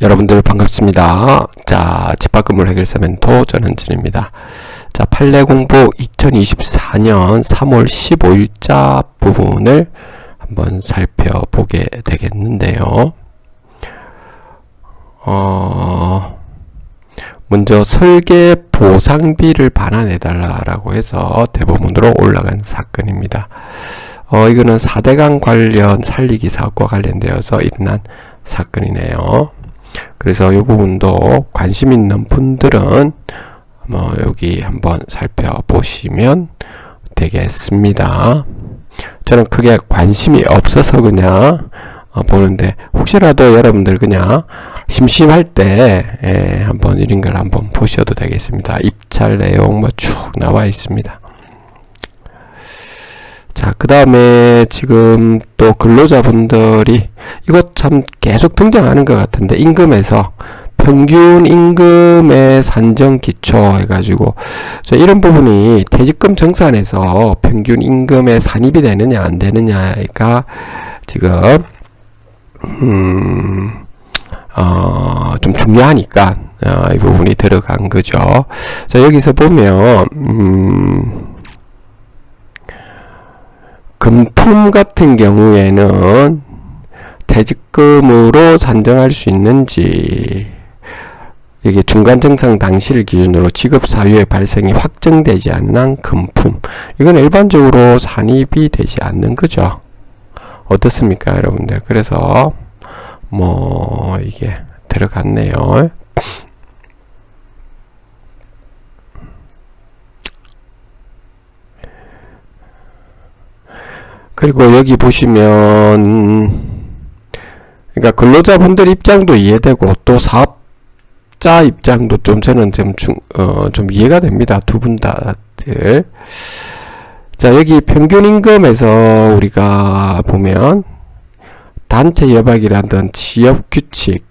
여러분들 반갑습니다. 자, 집합금을 해결사 멘토 전현진입니다. 자, 판례 공부 2024년 3월 15일자 부분을 한번 살펴보게 되겠는데요. 어, 먼저 설계 보상비를 반환해달라라고 해서 대법원으로 올라간 사건입니다. 어, 이거는 4대강 관련 살리기 사업과 관련되어서 일어난 사건이네요. 그래서 이 부분도 관심 있는 분들은 뭐 여기 한번 살펴보시면 되겠습니다. 저는 크게 관심이 없어서 그냥 어, 보는데 혹시라도 여러분들 그냥 심심할 때 예, 한번 이런 걸 한번 보셔도 되겠습니다. 입찰 내용 뭐 쭉 나와 있습니다. 자, 그 다음에 지금 또 근로자분들이 이것 참 계속 등장하는 것 같은데 임금에서 평균 임금의 산정 기초 해가지고 이런 부분이 퇴직금 정산에서 평균 임금의 산입이 되느냐 안 되느냐가 지금 음, 어, 좀 중요하니까 어, 이 부분이 들어간 거죠. 자 여기서 보면 음, 금품 같은 경우에는 퇴직금으로 산정할 수 있는지 이게 중간 정상 당시를 기준으로 지급 사유의 발생이 확정되지 않는 금품. 이건 일반적으로 산입이 되지 않는 거죠. 어떻습니까 여러분들? 그래서 뭐 이게 들어갔네요 그리고 여기 보시면 그러니까 근로자분들 입장도 이해되고 또 사업자 입장도 좀 저는 좀, 중, 어, 좀 이해가 됩니다. 두 분 다들. 자, 여기 평균 임금에서 우리가 보면 단체 협약이라든 지역 규칙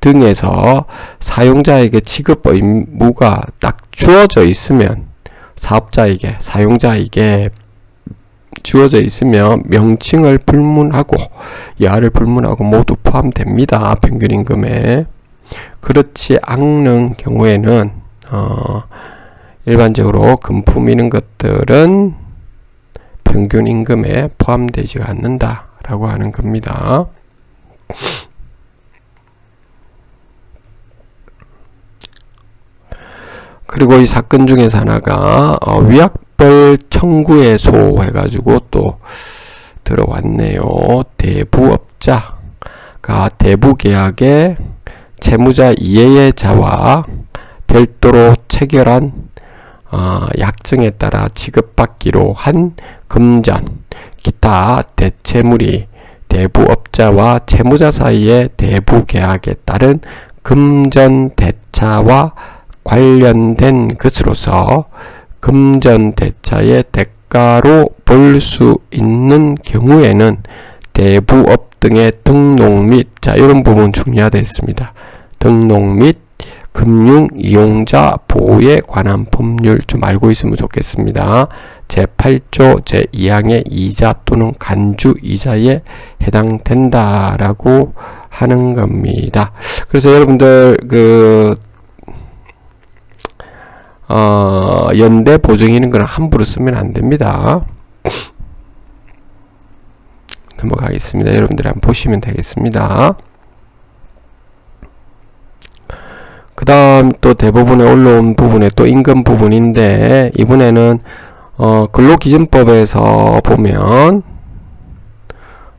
등에서 사용자에게 지급 의무가 딱 주어져 있으면 사업자에게 사용자에게 주어져 있으며 명칭을 불문하고 야를 불문하고 모두 포함됩니다. 평균 임금에. 그렇지 않는 경우에는 어, 일반적으로 금품 이런 것들은 평균 임금에 포함되지 않는다라고 하는 겁니다. 그리고 이 사건 중에서 하나가 어, 위약 특별 청구에소 해가지고 또 들어왔네요. 대부업자가 대부계약의 채무자 이해의 자와 별도로 체결한 어, 약정에 따라 지급받기로 한 금전, 기타 대체물이 대부업자와 채무자 사이의 대부계약에 따른 금전 대차와 관련된 것으로서 금전 대차의 대가로 볼 수 있는 경우에는 대부업 등의 등록 및, 자, 이런 부분 중요하겠습니다. 등록 및 금융 이용자 보호에 관한 법률 좀 알고 있으면 좋겠습니다. 제8조 제2항의 이자 또는 간주 이자에 해당된다라고 하는 겁니다. 그래서 여러분들 그 어, 연대 보증이는 거는 함부로 쓰면 안 됩니다. 넘어가겠습니다. 여러분들이 한번 보시면 되겠습니다. 그 다음 또 대부분에 올라온 부분에 또 임금 부분인데 이번에는 어, 근로기준법에서 보면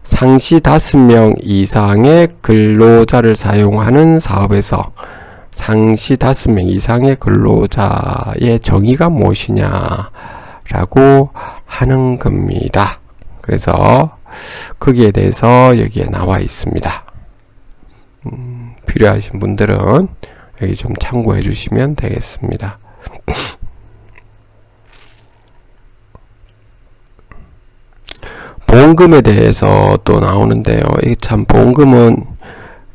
상시 다섯 명 이상의 근로자를 사용하는 사업에서 상시 다섯 명 이상의 근로자의 정의가 무엇이냐라고 하는 겁니다. 그래서 거기에 대해서 여기에 나와 있습니다. 음, 필요하신 분들은 여기 좀 참고해 주시면 되겠습니다. 보험금에 대해서 또 나오는데요. 이게 참 보험금은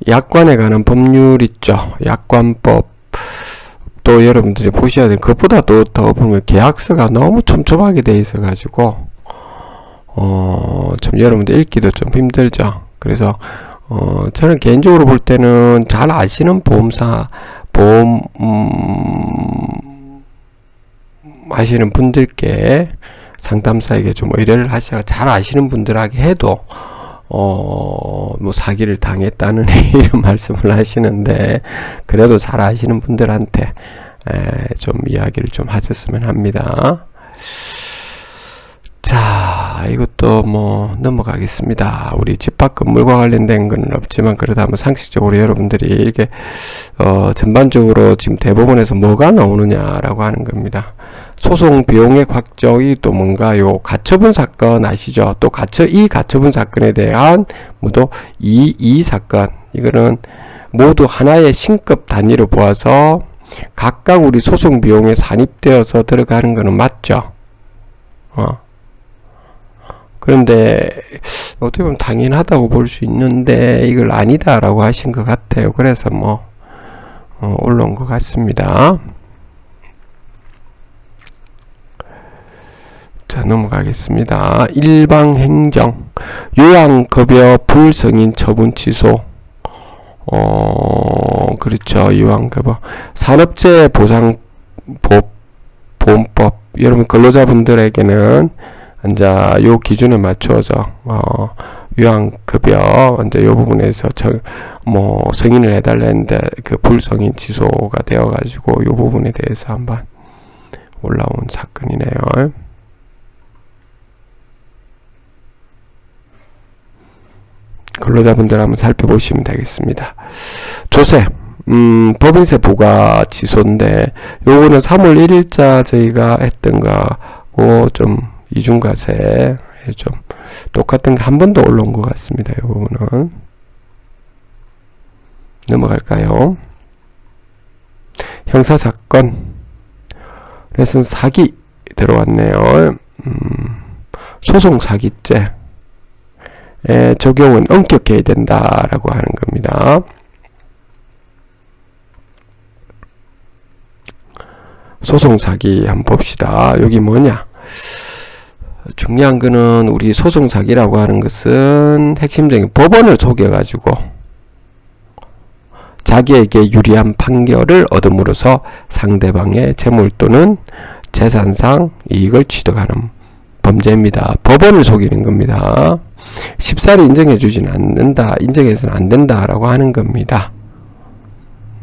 약관에 관한 법률 있죠. 약관법. 또 여러분들이 보셔야 돼. 그것보다 도 더 보면 계약서가 너무 촘촘하게 돼 있어 가지고 어, 좀 여러분들 읽기도 좀 힘들죠. 그래서 어, 저는 개인적으로 볼 때는 잘 아시는 보험사, 보험, 음, 하시는 분들께 상담사에게 좀 의뢰를 하셔서 잘 아시는 분들에게 해도 어, 뭐 사기를 당했다는 이런 말씀을 하시는데 그래도 잘 아시는 분들한테 에, 좀 이야기를 좀 하셨으면 합니다. 자, 이것도 뭐 넘어가겠습니다. 우리 집합 건물과 관련된 건 없지만 그래도 한번 상식적으로 여러분들이 이렇게 어, 전반적으로 지금 대법원에서 뭐가 나오느냐라고 하는 겁니다. 소송 비용의 확정이 또 뭔가요? 가처분 사건 아시죠? 또 가처 이 가처분 사건에 대한 모두 이이 사건 이거는 모두 하나의 신급 단위로 보아서 각각 우리 소송 비용에 산입되어서 들어가는 거는 맞죠? 어. 그런데 어떻게 보면 당연하다고 볼 수 있는데 이걸 아니다라고 하신 것 같아요. 그래서 뭐 어, 올라온 것 같습니다. 자 넘어가겠습니다. 일방행정 요양급여 불승인 처분 취소 어 그렇죠 요양급여 산업재해 보상 보, 보험법 여러분 근로자분들에게는 이제 요 기준에 맞추어서 어 요양급여 이제 요 부분에서 저뭐 승인을 해달랬는데 그 불승인 취소가 되어가지고 요 부분에 대해서 한번 올라온 사건이네요. 근로자분들 한번 살펴보시면 되겠습니다. 조세, 음, 법인세 부과 취소인데, 요거는 3월 1일자 저희가 했던 거하고 좀 이중과세, 좀 똑같은 게 한 번 더 올라온 것 같습니다. 요 부분은. 넘어갈까요? 형사사건. 그래서 사기 들어왔네요. 음, 소송 사기죄. 에 적용은 엄격해야 된다라고 하는 겁니다. 소송 사기 한번 봅시다. 여기 뭐냐? 중요한 거는 우리 소송 사기라고 하는 것은 핵심적인 법원을 속여 가지고 자기에게 유리한 판결을 얻음으로써 상대방의 재물 또는 재산상 이익을 취득하는 범죄입니다. 법원을 속이는 겁니다. 쉽사리 인정해 주진 않는다, 인정해서는 안 된다라고 하는 겁니다.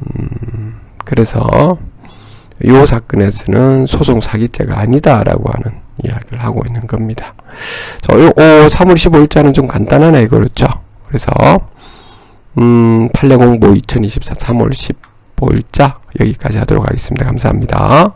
음, 그래서 이 사건에서는 소송 사기죄가 아니다라고 하는 이야기를 하고 있는 겁니다. 저, 요, 오, 3월 15일자는 좀 간단하네, 그렇죠? 그래서, 음, 판례 공보 2024 3월 15일자 여기까지 하도록 하겠습니다. 감사합니다.